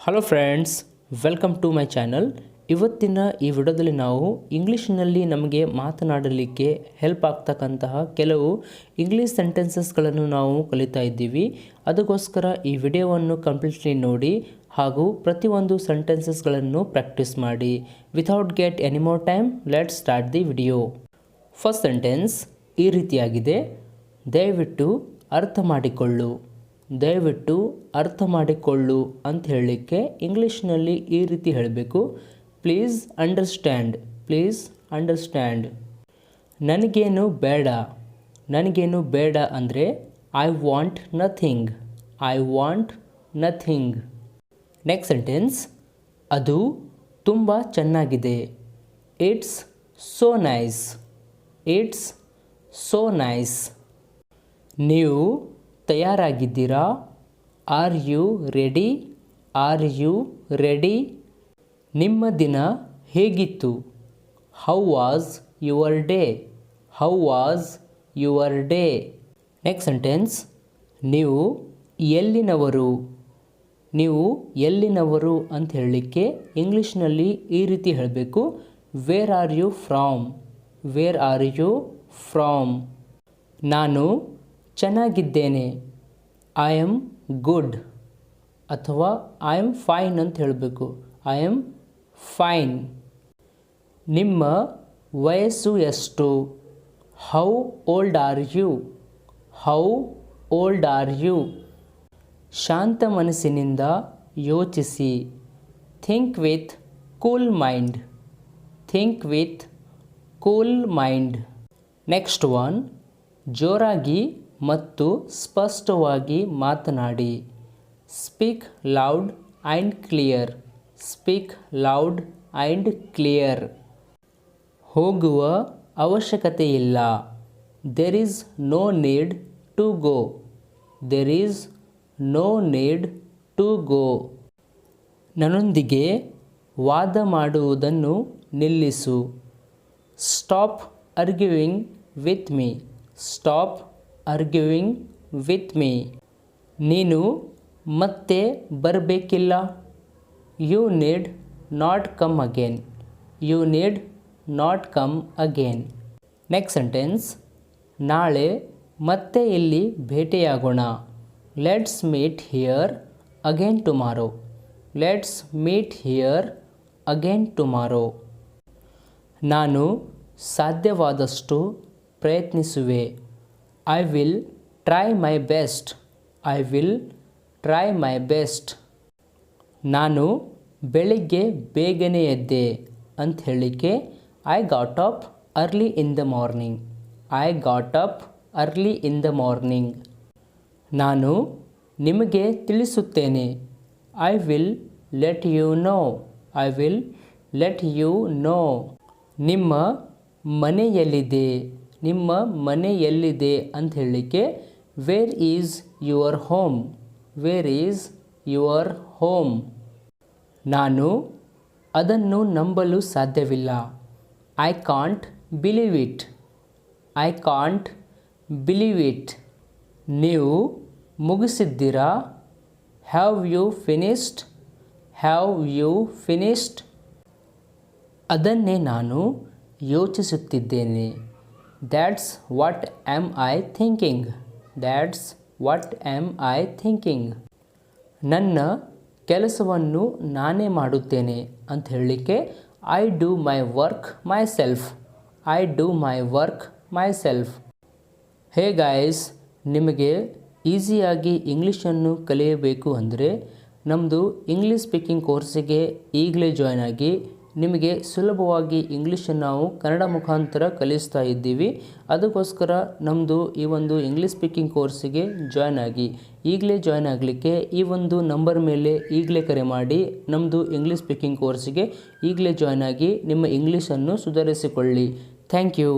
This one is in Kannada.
Hello friends welcome to my channel ಇವತ್ತಿನ ಈ ವಿಡಿಯೋದಲ್ಲಿ ನಾವು ಇಂಗ್ಲೀಷ್ನಲ್ಲಿ ನಮಗೆ ಮಾತನಾಡಲಿಕ್ಕೆ ಹೆಲ್ಪ್ ಆಗ್ತಕ್ಕಂತಹ ಕೆಲವು ಇಂಗ್ಲೀಷ್ ಸೆಂಟೆನ್ಸಸ್ಗಳನ್ನು ನಾವು ಕಲಿತಾ ಇದ್ದೀವಿ. ಅದಕ್ಕೋಸ್ಕರ ಈ ವಿಡಿಯೋವನ್ನು ಕಂಪ್ಲೀಟ್ಲಿ ನೋಡಿ ಹಾಗೂ ಪ್ರತಿಯೊಂದು ಸೆಂಟೆನ್ಸಸ್ಗಳನ್ನು ಪ್ರಾಕ್ಟೀಸ್ ಮಾಡಿ. Without get any more time let start the video first sentence ಈ ರೀತಿಯಾಗಿದೆ. ದಯವಿಟ್ಟು ಅರ್ಥ ಮಾಡಿಕೊಳ್ಳು. ದಯವಿಟ್ಟು ಅರ್ಥ ಮಾಡಿಕೊಳ್ಳು ಅಂತ ಹೇಳಲಿಕ್ಕೆ ಇಂಗ್ಲೀಷ್ನಲ್ಲಿ ಈ ರೀತಿ ಹೇಳಬೇಕು. ಪ್ಲೀಸ್ ಅಂಡರ್ಸ್ಟ್ಯಾಂಡ್ ಪ್ಲೀಸ್ ಅಂಡರ್ಸ್ಟ್ಯಾಂಡ್ ನನಗೇನು ಬೇಡ. ನನಗೇನು ಬೇಡ ಅಂದರೆ I want nothing I want nothing next sentence ಅದು ತುಂಬ ಚೆನ್ನಾಗಿದೆ. It's so nice it's so nice ನೀವು ತಯಾರಾಗಿದ್ದೀರಾ? Are you ready are you ready ನಿಮ್ಮ ದಿನ ಹೇಗಿತ್ತು? How was your day how was your day next sentence ನೀವು ಎಲ್ಲಿನವರು? ನೀವು ಎಲ್ಲಿನವರು ಅಂತ ಹೇಳಲಿಕ್ಕೆ ಇಂಗ್ಲೀಷ್ನಲ್ಲಿ ಈ ರೀತಿ ಹೇಳಬೇಕು. Where are you from where are you from ನಾನು ಚೆನ್ನಾಗಿದ್ದೇನೆ. ಐ ಆಮ್ ಗುಡ್ ಅಥವಾ ಐ ಆಮ್ ಫೈನ್ ಅಂತ ಹೇಳಬೇಕು. ಐ ಆಮ್ ಫೈನ್ ನಿಮ್ಮ ವಯಸ್ಸು ಎಷ್ಟು? How old are you how old are you ಶಾಂತ ಮನಸ್ಸಿನಿಂದ ಯೋಚಿಸಿ. Think with cool mind think with cool mind next one ಜೋರಾಗಿ ಮತ್ತು ಸ್ಪಷ್ಟವಾಗಿ ಮಾತನಾಡಿ. Speak loud and clear speak loud and clear ಹೋಗುವ ಅವಶ್ಯಕತೆ ಇಲ್ಲ there is no need to go there is no need to go ನನ್ನೊಂದಿಗೆ ವಾದ ಮಾಡುವುದನ್ನು ನಿಲ್ಲಿಸು. Stop arguing with me stop arguing with me ನೀನು ಮತ್ತೆ ಬರಬೇಕಿಲ್ಲ. You need not come again you need not come again next sentence ನಾಳೆ ಮತ್ತೆ ಇಲ್ಲಿ ಭೇಟಿಯಾಗೋಣ. Let's meet here again tomorrow let's meet here again tomorrow ನಾನು ಸಾಧ್ಯವಾದಷ್ಟು ಪ್ರಯತ್ನಿಸುವೆ. I will try my best I will try my best ನಾನು ಬೆಳಿಗ್ಗೆ ಬೇಗನೆ ಎದ್ದೆ ಅಂತ ಹೇಳಲಿಕ್ಕೆ I got up early in the morning I got up early in the morning ನಾನು ನಿಮಗೆ ತಿಳಿಸುತ್ತೇನೆ. I will let you know I will let you know ನಿಮ್ಮ ಮನೆ ಎಲ್ಲಿದೆ ನಿಮ್ಮ ಮನೆ ಎಲ್ಲಿದೆ ಅಂತ ಹೇಳಲಿಕ್ಕೆ where is your home where is your home ನಾನು ಅದನ್ನು ನಂಬಲು ಸಾಧ್ಯವಿಲ್ಲ. I can't believe it I can't believe it ನೀವು ಮುಗಿಸಿದ್ದೀರಾ? Have you finished have you finished ಅದನ್ನೇ ನಾನು ಯೋಚಿಸುತ್ತಿದ್ದೇನೆ. That's what am I thinking that's what am I thinking ನನ್ನ ಕೆಲಸವನ್ನು ನಾನೇ ಮಾಡುತ್ತೇನೆ ಅಂತ ಹೇಳಲಿಕ್ಕೆ I do my work myself I do my work myself hey guys ನಿಮಗೆ ಈಸಿಯಾಗಿ ಇಂಗ್ಲೀಷನ್ನು ಕಲಿಯಬೇಕು ಅಂದರೆ ನಮ್ಮದು ಇಂಗ್ಲೀಷ್ ಸ್ಪೀಕಿಂಗ್ ಕೋರ್ಸಿಗೆ ಈಗಲೇ ಜಾಯ್ನ್ ಆಗಿ ನಿಮಗೆ ಸುಲಭವಾಗಿ ಇಂಗ್ಲೀಷನ್ನು ನಾವು ಕನ್ನಡ ಮುಖಾಂತರ ಕಲಿಸ್ತಾ ಇದ್ದೀವಿ. ಅದಕ್ಕೋಸ್ಕರ ನಮ್ಮದು ಈ ಒಂದು ಇಂಗ್ಲೀಷ್ ಸ್ಪೀಕಿಂಗ್ ಕೋರ್ಸಿಗೆ ಜಾಯ್ನ್ ಆಗಿ. ಈಗಲೇ ಜಾಯ್ನ್ ಆಗಲಿಕ್ಕೆ ಈ ಒಂದು ನಂಬರ್ ಮೇಲೆ ಈಗಲೇ ಕರೆ ಮಾಡಿ ನಮ್ಮದು ಇಂಗ್ಲೀಷ್ ಸ್ಪೀಕಿಂಗ್ ಕೋರ್ಸಿಗೆ ಈಗಲೇ ಜಾಯ್ನ್ ಆಗಿ ನಿಮ್ಮ ಇಂಗ್ಲೀಷನ್ನು ಸುಧಾರಿಸಿಕೊಳ್ಳಿ. Thank you